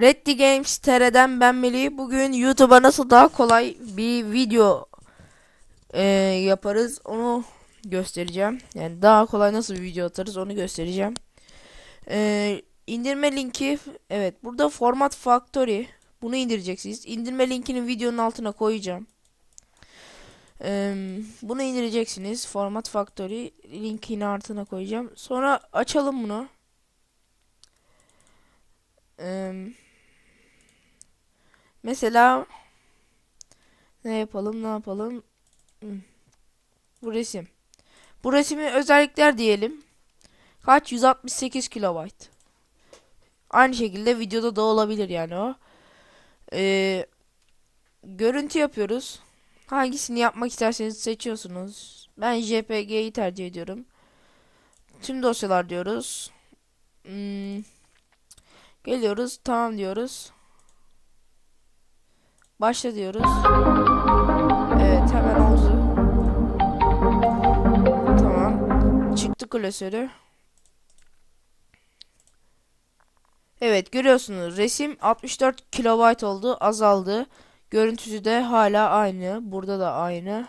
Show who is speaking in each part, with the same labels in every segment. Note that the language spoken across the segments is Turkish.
Speaker 1: Reddy Games TR'den ben Melih. Bugün YouTube'a nasıl daha kolay bir video e, yaparız onu göstereceğim. Yani daha kolay nasıl bir video atarız onu göstereceğim. E, indirme linki evet burada Format Factory bunu indireceksiniz. İndirme linkini videonun altına koyacağım. E, bunu indireceksiniz. Format Factory linkini altına koyacağım. Sonra açalım bunu. Eee Mesela ne yapalım ne yapalım? Hmm. bu resim. Bu resmi özellikler diyelim. Kaç? 168 kilobayt. Aynı şekilde videoda da olabilir yani o. Ee, görüntü yapıyoruz. Hangisini yapmak isterseniz seçiyorsunuz. Ben JPG'yi tercih ediyorum. Tüm dosyalar diyoruz. Hmm. geliyoruz tamam diyoruz Başla diyoruz. Evet hemen oldu. Tamam. Çıktı klasörü. Evet görüyorsunuz resim 64 kilobayt oldu azaldı. Görüntüsü de hala aynı. Burada da aynı.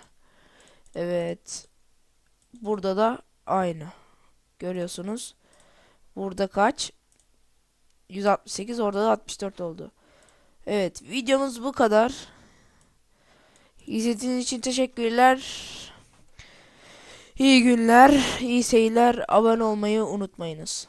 Speaker 1: Evet. Burada da aynı. Görüyorsunuz. Burada kaç? 168 orada da 64 oldu. Evet videomuz bu kadar. İzlediğiniz için teşekkürler. İyi günler, iyi seyirler. Abone olmayı unutmayınız.